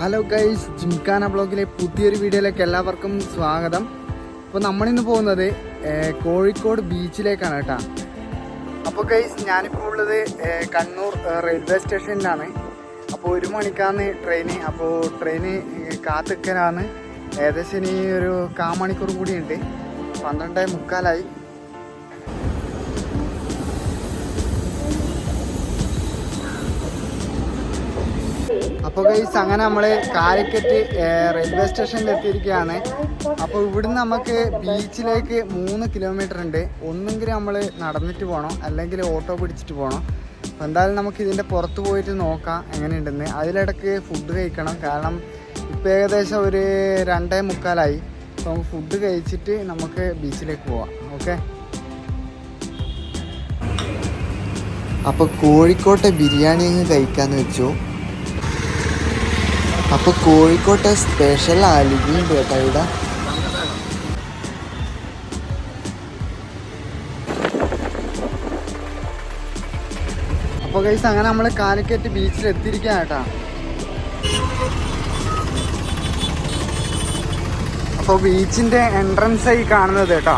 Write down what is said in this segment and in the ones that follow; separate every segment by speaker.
Speaker 1: Hello guys gymkhana ബ്ലോഗിലെ പുതിയൊരു വീഡിയോയിലേക്ക് എല്ലാവർക്കും സ്വാഗതം. അപ്പോൾ നമ്മളിന്ന് പോകുന്നത് കോഴിക്കോട് ബീച്ചിലേക്കാണ് കേട്ടോ. അപ്പോൾ ഗൈസ് ഞാനിപ്പോൾ ഉള്ളത് കണ്ണൂർ റെയിൽവേ സ്റ്റേഷനിലാണ് അപ്പോൾ ഒരു മണിക്കാണ് ട്രെയിന് അപ്പോൾ ട്രെയിന് കാത്തിക്കലാണ് ഏകദേശം ഇനി ഒരു കാമണിക്കൂർ കൂടിയുണ്ട്. പന്ത്രണ്ട് മുക്കാലായി. അപ്പോൾ ഗൈസ് അങ്ങനെ നമ്മൾ കാലിക്കറ്റ് റെയിൽവേ സ്റ്റേഷനിൽ എത്തിയിരിക്കുകയാണ്. അപ്പോൾ ഇവിടുന്ന് നമുക്ക് ബീച്ചിലേക്ക് മൂന്ന് കിലോമീറ്റർ ഉണ്ട്. ഒന്നെങ്കിൽ നമ്മൾ നടന്നിട്ട് പോകണം അല്ലെങ്കിൽ ഓട്ടോ പിടിച്ചിട്ട് പോകണം അപ്പോൾ എന്തായാലും നമുക്ക് ഇതിന്റെ പുറത്ത് പോയിട്ട് നോക്കാം എങ്ങനെയുണ്ടെന്ന്. അതിലിടക്ക് ഫുഡ് കഴിക്കണം. കാരണം ഇപ്പോൾ ഏകദേശം ഒരു രണ്ടേ മുക്കാലായി. അപ്പോൾ നമുക്ക് ഫുഡ് കഴിച്ചിട്ട് നമുക്ക് ബീച്ചിലേക്ക് പോവാം. ഓക്കെ അപ്പോൾ കോഴിക്കോട്ടെ ബിരിയാണി അങ്ങ് കഴിക്കാന്ന് വെച്ചു. അപ്പൊ കോഴിക്കോട്ടെ സ്പെഷ്യൽ അലുവിയുണ്ട് കേട്ടോ ഇവിടെ. അപ്പൊ കൈസ് അങ്ങനെ നമ്മൾ കാലിക്കറ്റ് ബീച്ചിൽ എത്തിയിരിക്കുകയാണ് കേട്ടാ. അപ്പോൾ ബീച്ചിന്റെ എൻട്രൻസ് ആയി കാണുന്നത് കേട്ടോ.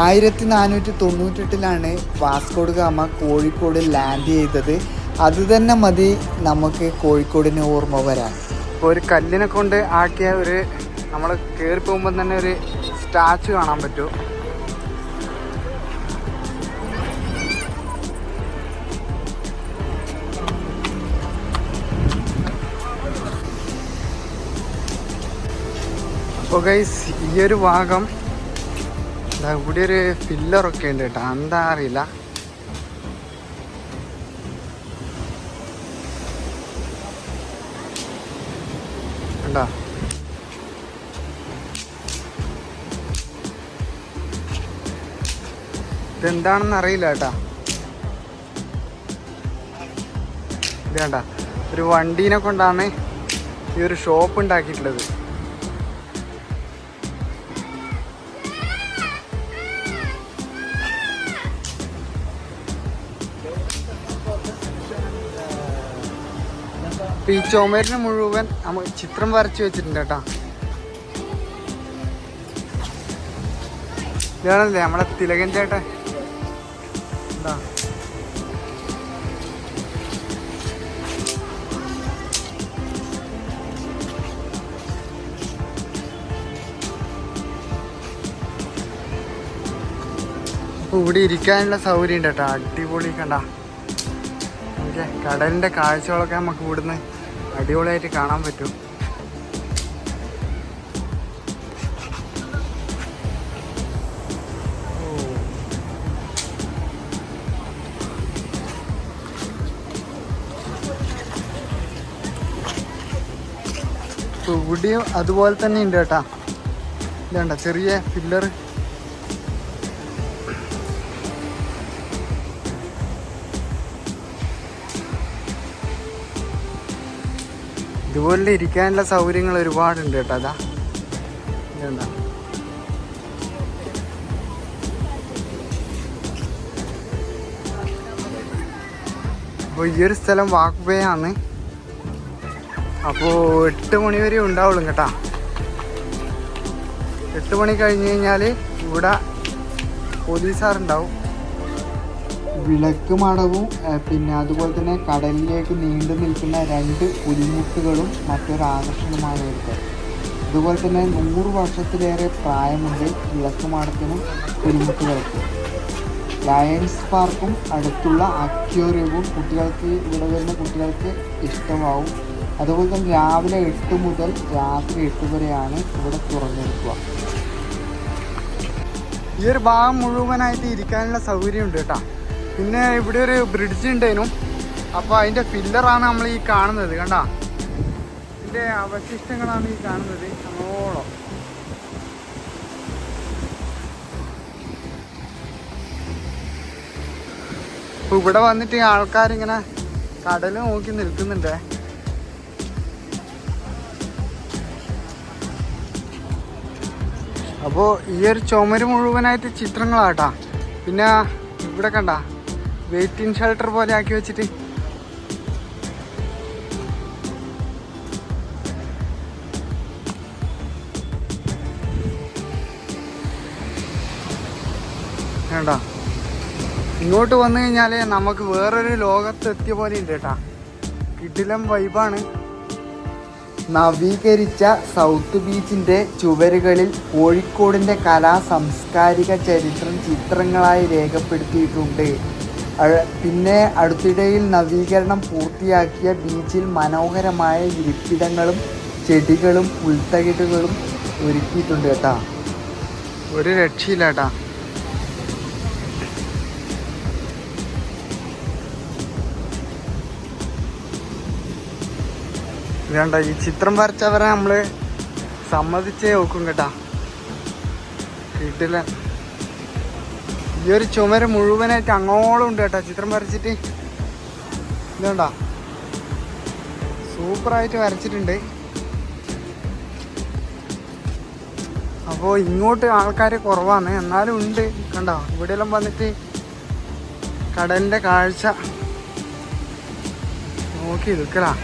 Speaker 1: ആയിരത്തി നാനൂറ്റി തൊണ്ണൂറ്റെട്ടിലാണ് Vasco da Gama Kozhikode land ചെയ്തത്. അത് തന്നെ മതി നമുക്ക് കോഴിക്കോടിന് ഓർമ്മ വരാൻ. ഇപ്പോൾ ഒരു കല്ലിനെ കൊണ്ട് ആക്കിയ ഒരു നമ്മൾ കയറി പോകുമ്പോൾ തന്നെ ഒരു സ്റ്റാച്ചു കാണാൻ പറ്റും. അപ്പോൾ ഗൈസ് ഈ ഒരു ഭാഗം ഇവിടെ ഒരു ഫില്ലറൊക്കെ ഉണ്ട് കേട്ടോ. എന്താ അറിയില്ല. ഇതെന്താണെന്ന് അറിയില്ല കേട്ടാ. ഇതേണ്ട ഒരു വണ്ടീനെ കൊണ്ടാണ് ഈ ഒരു ഷോപ്പ് ഉണ്ടാക്കിയിട്ടുള്ളത്. ഈ ചുമരിന് മുഴുവൻ നമ്മൾ ചിത്രം വരച്ചു വെച്ചിട്ടുണ്ട് കേട്ടാ. ഇതാണല്ലേ നമ്മളെ തിലകൻ ചേട്ടൻ അപ്പൊ ഇവിടെ ഇരിക്കാനുള്ള സൗകര്യം ഉണ്ട് കേട്ടോ. അടിപൊളി കണ്ട? ഓക്കെ കടലിന്റെ കാഴ്ചകളൊക്കെ നമുക്ക് ഇവിടുന്ന് അടിപൊളിയായിട്ട് കാണാൻ പറ്റും. ഇവിടെയും അതുപോലെ തന്നെ ഉണ്ട് കേട്ടാ. ഇതണ്ട ചെറിയ പില്ലർ ഇതുപോലെ ഇരിക്കാനുള്ള സൗകര്യങ്ങൾ ഒരുപാടുണ്ട് കേട്ടോ അതാ. ഇതെന്താ അപ്പോൾ ഈ ഒരു സ്ഥലം വാക്ക് വേ ആണ് അപ്പോൾ എട്ട് മണി വരെ ഉണ്ടാവുള്ളൂ കേട്ടാ. എട്ട് മണി കഴിഞ്ഞു കഴിഞ്ഞാൽ ഇവിടെ പോലീസാറുണ്ടാവും വിളക്ക് മടവും പിന്നെ അതുപോലെ തന്നെ കടലിലേക്ക് നീണ്ടു നിൽക്കുന്ന രണ്ട് പുലിമുട്ടുകളും മറ്റൊരു ആകർഷണമാണ് ഇവിടുത്തെ അതുപോലെ തന്നെ നൂറ് വർഷത്തിലേറെ പ്രായമുണ്ട് വിളക്ക് മാടത്തിനും പുലിമുട്ടുകൾക്കും ലയൺസ് പാർക്കും അടുത്തുള്ള അക്യോറിയവും കുട്ടികൾക്ക് ഇവിടെ വരുന്ന കുട്ടികൾക്ക് ഇഷ്ടമാവും. അതുപോലെ തന്നെ രാവിലെ എട്ട് മുതൽ രാത്രി എട്ട് വരെയാണ് ഇവിടെ തുറന്നെടുക്കുക ഈ ഒരു ഭാഗം മുഴുവനായിട്ട് ഇരിക്കാനുള്ള സൗകര്യമുണ്ട് കേട്ടോ. പിന്നെ ഇവിടെ ഒരു ബ്രിഡ്ജ് ഉണ്ടേനും. അപ്പോൾ അതിന്റെ ഫില്ലറാണ് നമ്മൾ ഈ കാണുന്നത് കണ്ട? ഇതിന്റെ അവശിഷ്ടങ്ങളാണ് ഈ കാണുന്നത് അങ്ങോളം ഇവിടെ വന്നിട്ട് ആൾക്കാരിങ്ങനെ കടൽ നോക്കി നിൽക്കുന്നുണ്ട്. അപ്പോൾ ഈ ഒരു ചുമര് മുഴുവനായിട്ട് ചിത്രങ്ങളാട്ടാ. പിന്നെ ഇവിടെ കണ്ട വെയിറ്റിംഗ് ഷെൽട്ടർ പോലെ ആക്കി വെച്ചിട്ട്. വേണ്ട ഇങ്ങോട്ട് വന്നു കഴിഞ്ഞാൽ നമുക്ക് വേറൊരു ലോകത്ത് എത്തിയ പോലെ ഉണ്ട് കേട്ടാ. കിടിലം വൈബാണ് നവീകരിച്ച സൗത്ത് ബീച്ചിന്റെ ചുവരുകളിൽ കോഴിക്കോടിന്റെ കലാ സാംസ്കാരിക ചരിത്രം ചിത്രങ്ങളായി രേഖപ്പെടുത്തിയിട്ടുണ്ട്. പിന്നെ അടുത്തിടയിൽ നവീകരണം പൂർത്തിയാക്കിയ ബീച്ചിൽ മനോഹരമായ ഇരിപ്പിടങ്ങളും ചെടികളും പുൽത്തകിടുകളും ഒരുക്കിയിട്ടുണ്ട് കേട്ടാ. ഒരു രക്ഷയില്ല കേട്ടാ വേണ്ട ഈ ചിത്രം വരച്ചവരെ നമ്മൾ സമ്മതിച്ചേ നോക്കും കേട്ടാ. കിട്ടില്ല. ഈ ഒരു ചുമര് മുഴുവനായിട്ട് അങ്ങോളം ഉണ്ട് കേട്ടാ ചിത്രം വരച്ചിട്ട്. ഇതുണ്ട. സൂപ്പറായിട്ട് വരച്ചിട്ടുണ്ട്. അപ്പോൾ ഇങ്ങോട്ട് ആൾക്കാർ കുറവാണ്. എന്നാലും ഉണ്ട്. കണ്ടോ ഇവിടെയെല്ലാം വന്നിട്ട് കടലിന്റെ കാഴ്ച. നോക്കി നിൽക്കലാ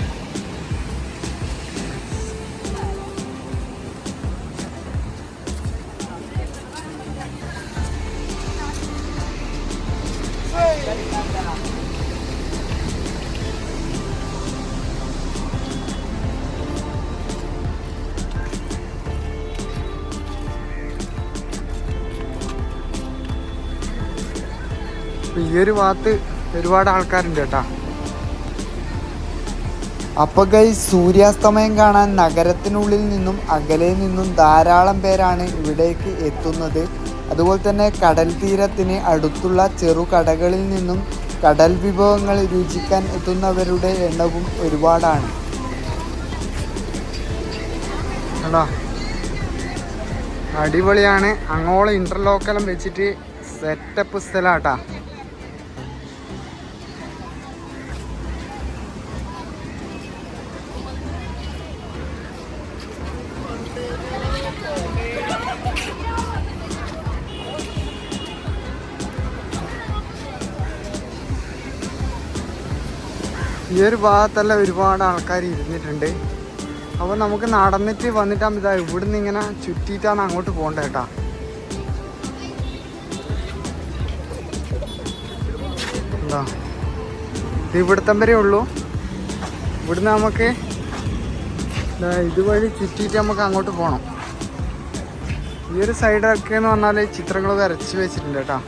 Speaker 1: ഈ ഒരു ഭാഗത്ത് ഒരുപാട് ആൾക്കാരുണ്ട് കേട്ടാ. അപ്പൊ ഗൈ സൂര്യാസ്തമയം കാണാൻ നഗരത്തിനുള്ളിൽ നിന്നും അകലെ നിന്നും ധാരാളം പേരാണ് ഇവിടേക്ക് എത്തുന്നത്. അതുപോലെ തന്നെ കടൽ തീരത്തിന് അടുത്തുള്ള ചെറു കടകളിൽ നിന്നും കടൽ വിഭവങ്ങൾ രുചിക്കാൻ എത്തുന്നവരുടെ എണ്ണവും ഒരുപാടാണ്. അടിപൊളിയാണ്. അങ്ങോളം ഇന്റർലോക്കലം വെച്ചിട്ട് സെറ്റപ്പ് സ്ഥലാട്ടാ. ഒരു ഭാഗത്തെല്ലാം ഒരുപാട് ആൾക്കാർ ഇരുന്നിട്ടുണ്ട്. അപ്പോൾ നമുക്ക് നടന്നിട്ട് വന്നിട്ടാകുമ്പോൾ ഇതാ ഇവിടുന്ന് ഇങ്ങനെ ചുറ്റിയിട്ടാണ് അങ്ങോട്ട് പോകേണ്ടത് കേട്ടോ എന്താ? ഇത് ഇവിടുത്തെ വരെ ഉള്ളൂ. ഇവിടുന്ന് നമുക്ക് ഇതുവഴി ചുറ്റിയിട്ട് നമുക്ക് അങ്ങോട്ട് പോകണം ഈ ഒരു സൈഡൊക്കെ എന്ന് പറഞ്ഞാൽ ചിത്രങ്ങൾ വരച്ച് വെച്ചിട്ടുണ്ട് കേട്ടോ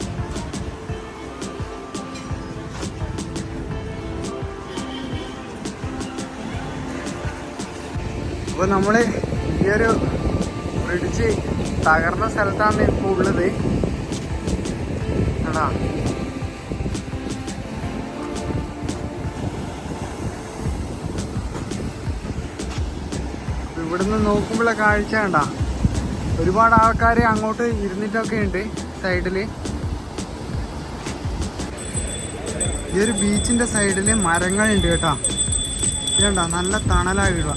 Speaker 1: അപ്പോൾ നമ്മൾ ഈ ഒരു ബ്രിഡ്ജ് തകർന്ന സ്ഥലത്താണ് ഇപ്പോൾ ഉള്ളത്. ആണോ ഇവിടുന്ന് നോക്കുമ്പോഴുള്ള കാഴ്ച കണ്ട. ഒരുപാട് ആൾക്കാർ അങ്ങോട്ട് ഇരുന്നിട്ടൊക്കെ ഉണ്ട് സൈഡിൽ ഈ ഒരു ബീച്ചിന്റെ സൈഡിൽ മരങ്ങളുണ്ട് കേട്ടോ. ഇതുണ്ട നല്ല തണലാ വീഴുക.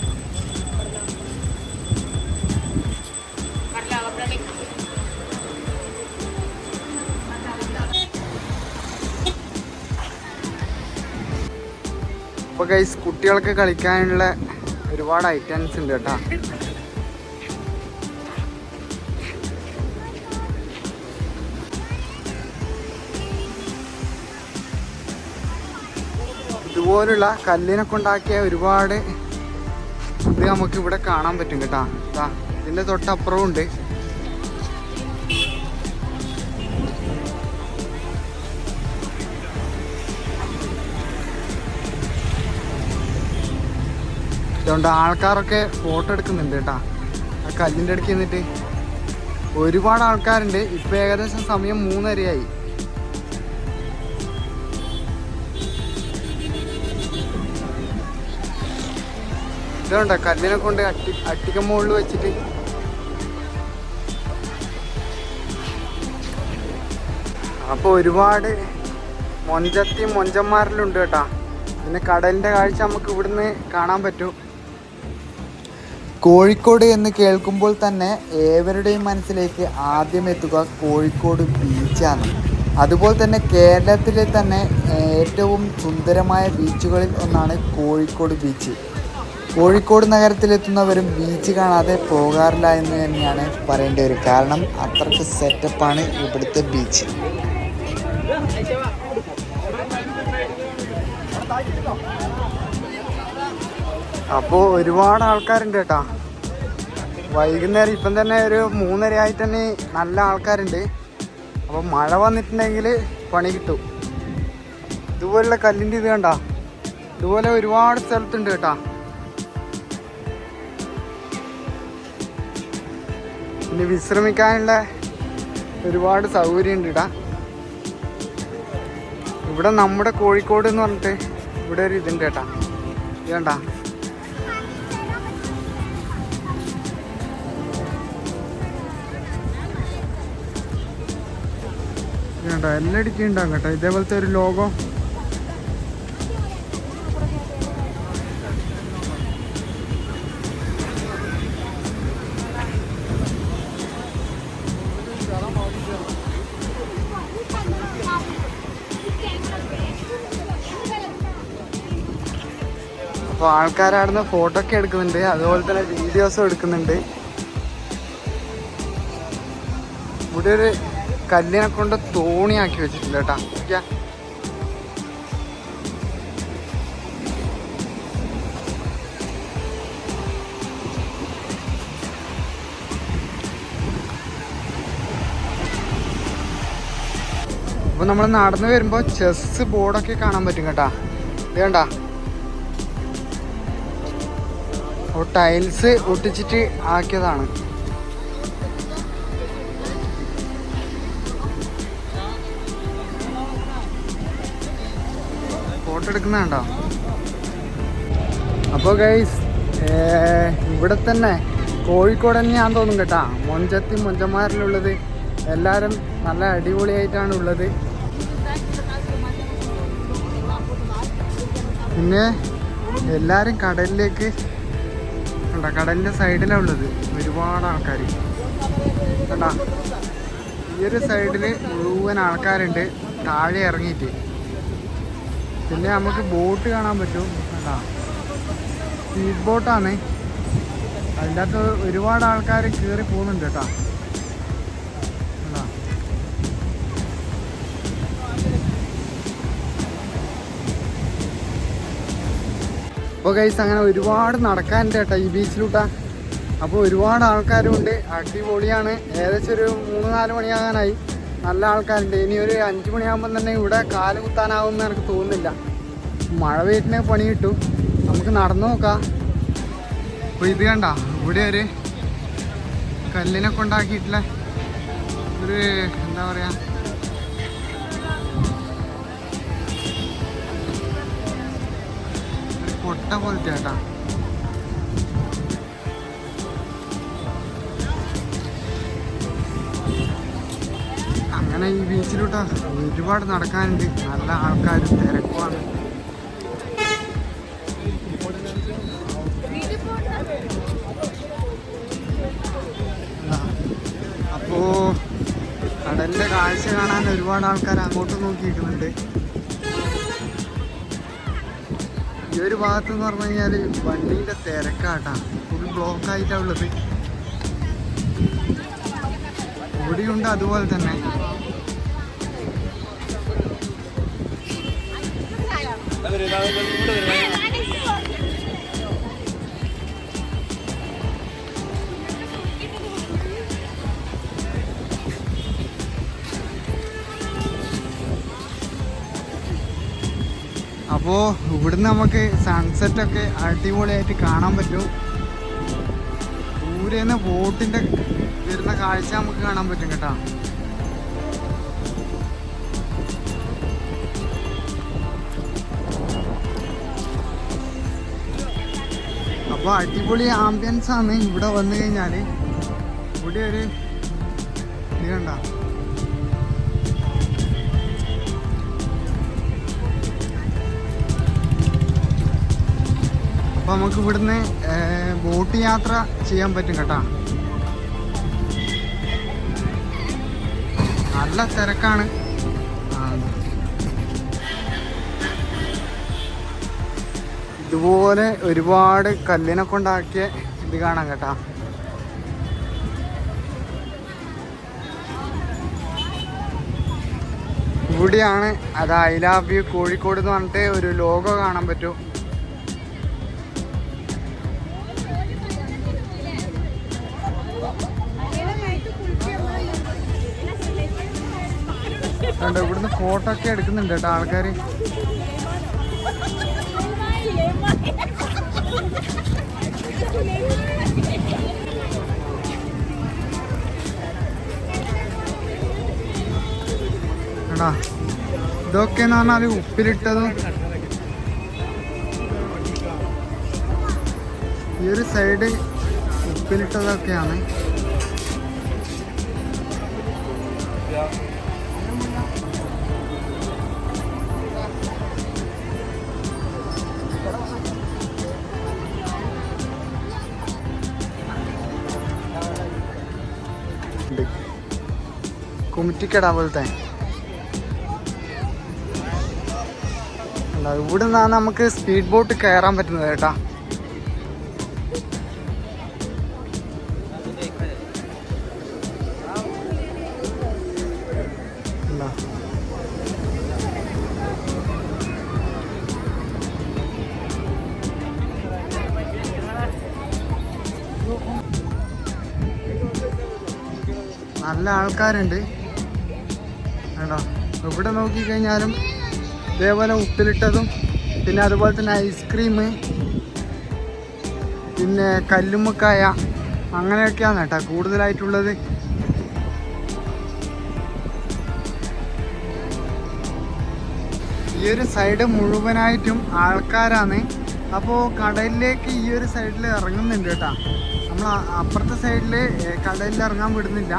Speaker 1: ഇപ്പൊ ഗൈസ് കുട്ടികൾക്ക് കളിക്കാനുള്ള ഒരുപാട് ഐറ്റംസ് ഉണ്ട് കേട്ടാ. ഇതുപോലുള്ള കല്ലിനെ കൊണ്ടാക്കിയ ഒരുപാട് ഇത് നമുക്ക് ഇവിടെ കാണാൻ പറ്റും കേട്ടാ. ഇതിന്റെ തൊട്ടപ്പുറവും ഉണ്ട്. അതുകൊണ്ട് ആൾക്കാരൊക്കെ ഫോട്ടോ എടുക്കുന്നുണ്ട് കേട്ടാ. ആ കല്ലിന്റെ അടുക്ക് നിന്നിട്ട്. ഒരുപാട് ആൾക്കാരുണ്ട്. ഇപ്പം ഏകദേശം സമയം മൂന്നരയായി. ഇതുണ്ട്? കല്ലിനെ കൊണ്ട് അട്ടി അട്ടിക്ക മുകളിൽ വെച്ചിട്ട്. അപ്പൊ ഒരുപാട് മൊഞ്ചത്തി മൊഞ്ചന്മാരിലുണ്ട് കേട്ടാ. പിന്നെ കടലിന്റെ കാഴ്ച നമുക്ക് ഇവിടുന്ന് കാണാൻ പറ്റും. കോഴിക്കോട് എന്ന് കേൾക്കുമ്പോൾ തന്നെ ഏവരുടെയും മനസ്സിലേക്ക് ആദ്യം എത്തുക കോഴിക്കോട് ബീച്ചാണ് അതുപോലെ തന്നെ കേരളത്തിലെ തന്നെ ഏറ്റവും സുന്ദരമായ ബീച്ചുകളിൽ ഒന്നാണ് കോഴിക്കോട് ബീച്ച് കോഴിക്കോട് നഗരത്തിലെത്തുന്നവരും ബീച്ച് കാണാതെ പോകാറില്ല എന്ന് തന്നെയാണ് പറയേണ്ടി വരും. കാരണം അത്രയ്ക്ക് സെറ്റപ്പാണ് ഇവിടുത്തെ ബീച്ച് അപ്പോൾ ഒരുപാട് ആൾക്കാരുണ്ട് കേട്ടാ. വൈകുന്നേരം ഇപ്പം തന്നെ ഒരു മൂന്നര ആയിട്ട് തന്നെ നല്ല ആൾക്കാരുണ്ട്. അപ്പോൾ മഴ വന്നിട്ടുണ്ടെങ്കിൽ പണി കിട്ടും. ഇതുപോലുള്ള കല്ലിന്റെ ഇത് കണ്ട. ഇതുപോലെ ഒരുപാട് സ്ഥലത്തുണ്ട് കേട്ടാ. പിന്നെ വിശ്രമിക്കാനുള്ള ഒരുപാട് സൗകര്യം ഉണ്ട് ഇടാ ഇവിടെ നമ്മുടെ കോഴിക്കോട് എന്ന് പറഞ്ഞിട്ട് ഇവിടെ ഒരു ഇതുണ്ട് കേട്ടാ. ഇത് എല്ലാ ഇടുക്കി ഉണ്ടാകും കേട്ടോ. ഇതേപോലത്തെ ഒരു ലോഗോ. അപ്പോൾ ആൾക്കാരവിടുന്ന് ഫോട്ടോ ഒക്കെ എടുക്കുന്നുണ്ട്. അതുപോലെ തന്നെ വീഡിയോസും എടുക്കുന്നുണ്ട്. ഇവിടെ ഒരു കല്ലിനെ കൊണ്ട് തോണിയാക്കി വെച്ചിട്ടുണ്ട് കേട്ടാ. അപ്പൊ നമ്മൾ നടന്നു വരുമ്പോ ചെസ് ബോർഡൊക്കെ കാണാൻ പറ്റും കേട്ടാ. ഇതേണ്ട ടൈൽസ് ഒട്ടിച്ചിട്ട് ആക്കിയതാണ്. ഫോട്ടോ എടുക്കുന്നതാണ്ടോ അപ്പോൾ ഗൈസ് ഇവിടെ തന്നെ കോഴിക്കോട് തന്നെയാന്ന് തോന്നും കേട്ടാ. മൊഞ്ചത്തി മൊഞ്ചന്മാരിലുള്ളത് എല്ലാവരും നല്ല അടിപൊളിയായിട്ടാണ് ഉള്ളത്. പിന്നെ എല്ലാവരും കടലിലേക്ക് കണ്ട കടലിന്റെ സൈഡിലാണ് ഉള്ളത്. ഒരുപാട് ആൾക്കാർ കണ്ടാ ഈ ഒരു സൈഡിൽ മുഴുവൻ ആൾക്കാരുണ്ട്. താഴെ ഇറങ്ങിയിട്ട്. പിന്നെ നമുക്ക് ബോട്ട് കാണാൻ പറ്റും. കണ്ട? സ്പീഡ് ബോട്ടാണ് അതിന്റെ അകത്ത് ഒരുപാട് ആൾക്കാർ കയറി പോകുന്നുണ്ട് കേട്ടോ? അപ്പോൾ കൈസ് അങ്ങനെ ഒരുപാട് നടക്കാനുണ്ട് കേട്ടോ ഈ ബീച്ചിലൂട്ടാ. അപ്പോൾ ഒരുപാട് ആൾക്കാരും ഉണ്ട് അടിപൊളിയാണ്. ഏകദേശം ഒരു മൂന്ന് നാല് മണിയാകാനായി. നല്ല ആൾക്കാരുണ്ട്. ഇനി ഒരു അഞ്ച് മണിയാകുമ്പോൾ തന്നെ ഇവിടെ കാൽ കുത്താനാവുമെന്ന് എനിക്ക് തോന്നുന്നില്ല. മഴ വീട്ടിനെ പണി കിട്ടും. നമുക്ക് നടന്നു നോക്കാം. അപ്പോൾ ഇത് കണ്ട ഇവിടെ ഒരു കല്ലിനെ കൊണ്ടാക്കിയിട്ടുള്ള ഒരു എന്താ പറയുക ഒരു കൊട്ട പോലത്തെ കേട്ടാ അങ്ങനെ ഈ ബീച്ചിലോട്ട് ഒരുപാട് നടക്കാനുണ്ട്. നല്ല ആൾക്കാർ തിരക്കുമാണ്. അപ്പോ കടലിന്റെ കാഴ്ച കാണാൻ ഒരുപാട് ആൾക്കാർ അങ്ങോട്ട് നോക്കിയിരിക്കുന്നുണ്ട്. ഈ ഒരു ഭാഗത്ത് എന്ന് പറഞ്ഞു കഴിഞ്ഞാൽ വണ്ടിന്റെ തിരക്കാട്ടാ. ഫുൾ ആയിട്ടാ ഉള്ളത്. ഇവിടെയുണ്ട് അതുപോലെ തന്നെ. അപ്പോൾ ഇവിടുന്ന് നമുക്ക് സൺസെറ്റ് ഒക്കെ അടിപൊളിയായിട്ട് കാണാൻ പറ്റും. ദൂരെ നിന്ന് ബോട്ടിന്റെ വരുന്ന കാഴ്ച നമുക്ക് കാണാൻ പറ്റും കേട്ടോ. അപ്പോൾ അടിപൊളി ആംബിയൻസ് ആണ് ഇവിടെ വന്നു കഴിഞ്ഞാൽ ഇവിടെ ഒരു ഇത് കണ്ട? നമുക്ക് ഇവിടുന്ന് ബോട്ട് യാത്ര ചെയ്യാൻ പറ്റും കേട്ടോ. നല്ല തിരക്കാണ്. ഇതുപോലെ ഒരുപാട് കല്ലിനെ കൊണ്ടാക്കിയ ഇത് കാണാം കേട്ടാ. ഇവിടെയാണ് അത് ഐ ലവ് യു കോഴിക്കോട് എന്ന് പറഞ്ഞിട്ട് ഒരു ലോഗോ കാണാൻ പറ്റും. ഇവിടുന്ന് ഫോട്ടോ ഒക്കെ എടുക്കുന്നുണ്ട് കേട്ടോ ആൾക്കാർ ഇതൊക്കെ എന്ന് പറഞ്ഞാൽ ഉപ്പിലിട്ടതും. ഈ ഒരു സൈഡ് ഉപ്പിലിട്ടതൊക്കെയാണ്. കുമിറ്റിക്കട പോലത്തെ. അല്ല ഇവിടെ നിന്നാണ് നമുക്ക് സ്പീഡ് ബോട്ട് കയറാൻ പറ്റുന്നത് കേട്ടാ. നല്ല ആൾക്കാരുണ്ട്. കേട്ടോ ഇവിടെ നോക്കിക്കഴിഞ്ഞാലും ഇതേപോലെ ഉപ്പിലിട്ടതും പിന്നെ അതുപോലെ തന്നെ ഐസ്ക്രീം പിന്നെ കല്ലുമ്മക്കായ അങ്ങനെയൊക്കെയാണ് കേട്ടോ കൂടുതലായിട്ടുള്ളത്. ഈ ഒരു സൈഡ് മുഴുവനായിട്ടും ആൾക്കാരാണ്. അപ്പോൾ കടലിലേക്ക് ഈ ഒരു സൈഡിൽ ഇറങ്ങുന്നുണ്ട് കേട്ടോ. നമ്മൾ അപ്പുറത്തെ സൈഡിൽ കടലിൽ ഇറങ്ങാൻ വിടുന്നില്ല.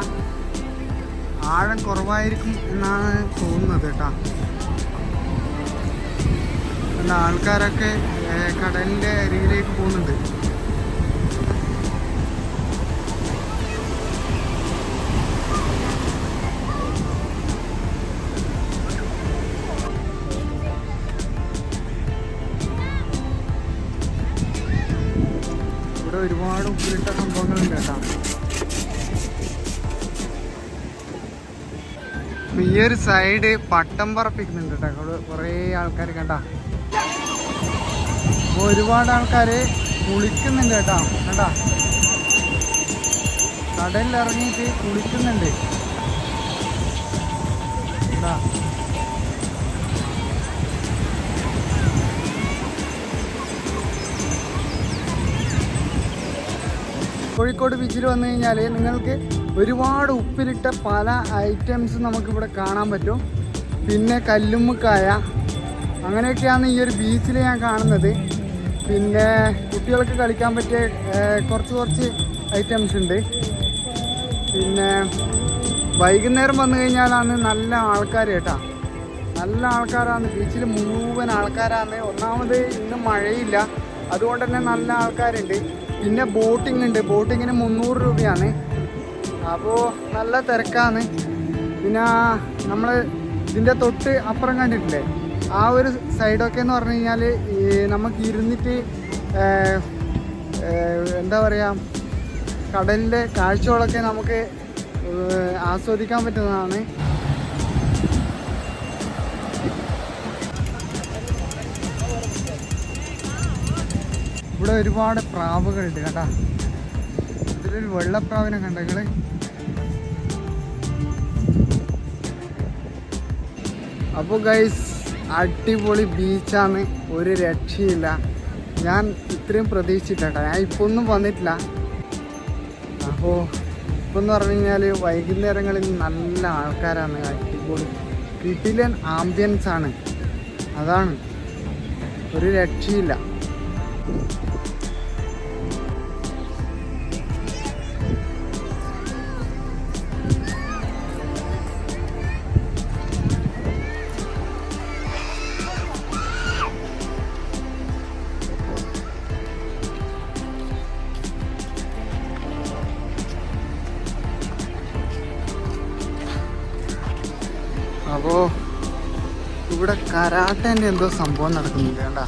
Speaker 1: ആഴം കുറവായിരിക്കും എന്നാണ് തോന്നുന്നത് കേട്ടോ. എന്താ ആൾക്കാരൊക്കെ കടലിന്റെ അരികിലേക്ക് പോകുന്നുണ്ട്. ഇവിടെ ഒരുപാട് ഉപ്പിലിട്ട സംഭവങ്ങളുണ്ട് കേട്ടോ. ഒരു സൈഡ് പട്ടം പറപ്പിക്കുന്നുണ്ട് കേട്ടോ. കുറേ ആൾക്കാർ കണ്ട. ഒരുപാട് ആൾക്കാർ കുളിക്കുന്നുണ്ട് കേട്ടോ. കണ്ട? കടലിൽ ഇറങ്ങിയിട്ട് കുളിക്കുന്നുണ്ട്. കണ്ടാ? കോഴിക്കോട് ബീച്ചിൽ വന്നു കഴിഞ്ഞാൽ നിങ്ങൾക്ക് ഒരുപാട് ഉപ്പിലിട്ട പല ഐറ്റംസ് നമുക്കിവിടെ കാണാൻ പറ്റും. പിന്നെ കല്ലുമ്മക്കായ. അങ്ങനെയൊക്കെയാണ് ഈ ഒരു ബീച്ചിൽ ഞാൻ കാണുന്നത്. പിന്നെ കുട്ടികൾക്ക് കളിക്കാൻ പറ്റിയ കുറച്ച് കുറച്ച് ഐറ്റംസ് ഉണ്ട്. പിന്നെ വൈകുന്നേരം വന്നു കഴിഞ്ഞാലാണ് നല്ല ആൾക്കാർ കേട്ടാ. നല്ല ആൾക്കാരാണ്. ബീച്ചിൽ മുഴുവൻ ആൾക്കാരാണ്. ഒന്നാമത് ഇന്ന് മഴയില്ല. അതുകൊണ്ട് തന്നെ നല്ല ആൾക്കാരുണ്ട്. പിന്നെ ബോട്ടിംഗ് ഉണ്ട്. ബോട്ടിങ്ങിന് മുന്നൂറ് രൂപയാണ്. അപ്പോൾ നല്ല തിരക്കാണ്. പിന്നെ നമ്മൾ ഇതിന്റെ തൊട്ട് അപ്പുറം കണ്ടിട്ടില്ലേ? ആ ഒരു സൈഡൊക്കെ എന്ന് പറഞ്ഞു കഴിഞ്ഞാൽ നമുക്ക് ഇരുന്നിട്ട് എന്താ പറയുക കടലിന്റെ കാഴ്ചകളൊക്കെ നമുക്ക് ആസ്വദിക്കാൻ പറ്റുന്നതാണ്. ഇവിടെ ഒരുപാട് പ്രാവുകളുണ്ട് കേട്ടാ. ഇതിലൊരു വെള്ളപ്രാവിനെ കണ്ട അപ്പൊ അപ്പോൾ ഗൈസ് അടിപൊളി ബീച്ചാണ് ഒരു രക്ഷയില്ല. ഞാൻ ഇത്രയും പ്രതീക്ഷിച്ചിട്ടാ ഞാൻ ഇപ്പോൾ ഒന്നും വന്നിട്ടില്ല. അപ്പോൾ ഇപ്പം എന്ന് പറഞ്ഞു കഴിഞ്ഞാൽ വൈകുന്നേരങ്ങളിൽ നല്ല ആൾക്കാരാണ്. അടിപൊളി. കിടിലൻ ആംബിയൻസ് ആണ്. അതാണ്. ഒരു രക്ഷയില്ല. അപ്പോൾ ഇവിടെ കരാട്ടേന്റെ എന്തോ സംഭവം നടക്കുന്നില്ല വേണ്ട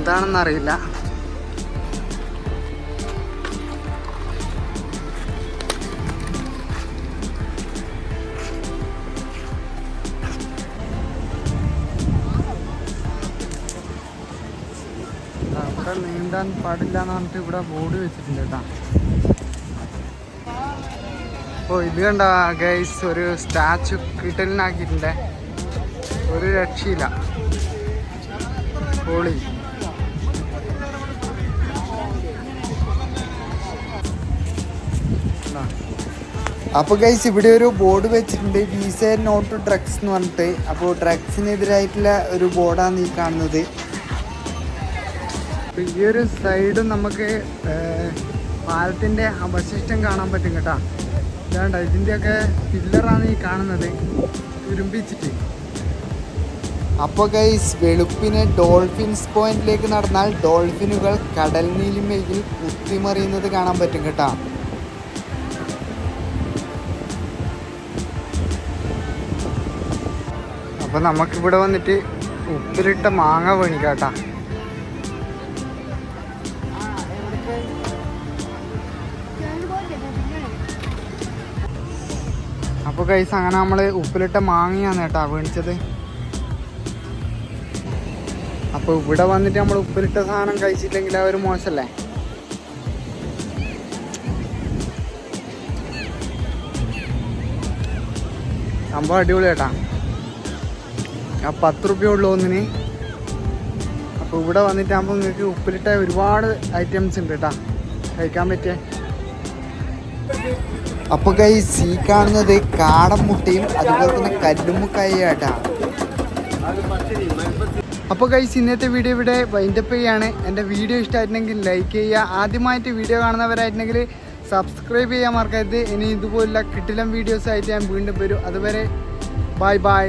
Speaker 1: എന്താണെന്നറിയില്ല. അവിടെ നീന്താൻ പാടില്ല എന്ന് പറഞ്ഞിട്ട് ഇവിടെ ബോർഡ് വെച്ചിട്ടുണ്ട് കേട്ടോ. അപ്പോൾ ഇത് കണ്ട ഗൈസ് ഒരു സ്റ്റാച്ചു കിട്ടലിനാക്കിയിട്ടുണ്ട്. ഒരു രക്ഷയില്ല. പൊളി. അപ്പോൾ ഗൈസ് ഇവിടെ ഒരു ബോർഡ് വെച്ചിട്ടുണ്ട്. വിസ നോട്ട് ഡ്രഗ്സ് എന്ന് പറഞ്ഞിട്ട്. അപ്പോൾ ഡ്രഗ്സിനെതിരായിട്ടുള്ള ഒരു ബോർഡാണ് ഈ കാണുന്നത്. ഈ ഒരു സൈഡും നമുക്ക് പാലത്തിന്റെ അവശിഷ്ടം കാണാൻ പറ്റും കേട്ടോ. ഇതാണ്ട ഇതിന്റെയൊക്കെ പില്ലറാണ് ഈ കാണുന്നത്. തുരുമ്പിച്ചിട്ട്. അപ്പോൾ ഗൈസ് വെളുപ്പിന് ഡോൾഫിൻസ് പോയിന്റിലേക്ക് നടന്നാൽ ഡോൾഫിനുകൾ കടൽ നീലിമയിൽ കുത്തിമറിയുന്നത് കാണാൻ പറ്റും കേട്ടോ. അപ്പോൾ നമുക്കിവിടെ വന്നിട്ട് ഉപ്പിലിട്ട മാങ്ങ വേണിക്കാട്ടാ. അപ്പോൾ കൈസ് അങ്ങനെ നമ്മൾ ഉപ്പിലിട്ട മാങ്ങയാണ് കേട്ടാ മേടിച്ചത് അപ്പോൾ ഇവിടെ വന്നിട്ട് നമ്മൾ ഉപ്പിലിട്ട സാധനം കഴിച്ചില്ലെങ്കിൽ ആ ഒരു മോശമല്ലേ സംഭവം അടിപൊളി കേട്ടാ. ആ പത്ത് റുപ്യ ഉള്ളൂ ഒന്നിന് അപ്പോൾ ഇവിടെ വന്നിട്ടാകുമ്പോൾ നിങ്ങൾക്ക് ഉപ്പിലിട്ട ഒരുപാട് ഐറ്റംസ് ഉണ്ട് കേട്ടാ കഴിക്കാൻ പറ്റിയ. അപ്പോൾ കൈ സീ കാണുന്നത് കാടൻ മുട്ടയും അതുപോലെ തന്നെ കല്ലുമുക്കായിട്ടാ അപ്പോൾ കൈസ് ഇന്നത്തെ വീഡിയോ ഇവിടെ വൈൻഡപ്പ് ചെയ്യാണ്. എന്റെ വീഡിയോ ഇഷ്ടമായിട്ടുണ്ടെങ്കിൽ ലൈക്ക് ചെയ്യുക. ആദ്യമായിട്ട് വീഡിയോ കാണുന്നവരായിട്ടുണ്ടെങ്കിൽ സബ്സ്ക്രൈബ് ചെയ്യാൻ മറക്കരുത്. ഇനി ഇതുപോലുള്ള കിട്ടിലം വീഡിയോസ് ആയിട്ട് ഞാൻ വീണ്ടും വരും. അതുവരെ ബൈ ബൈ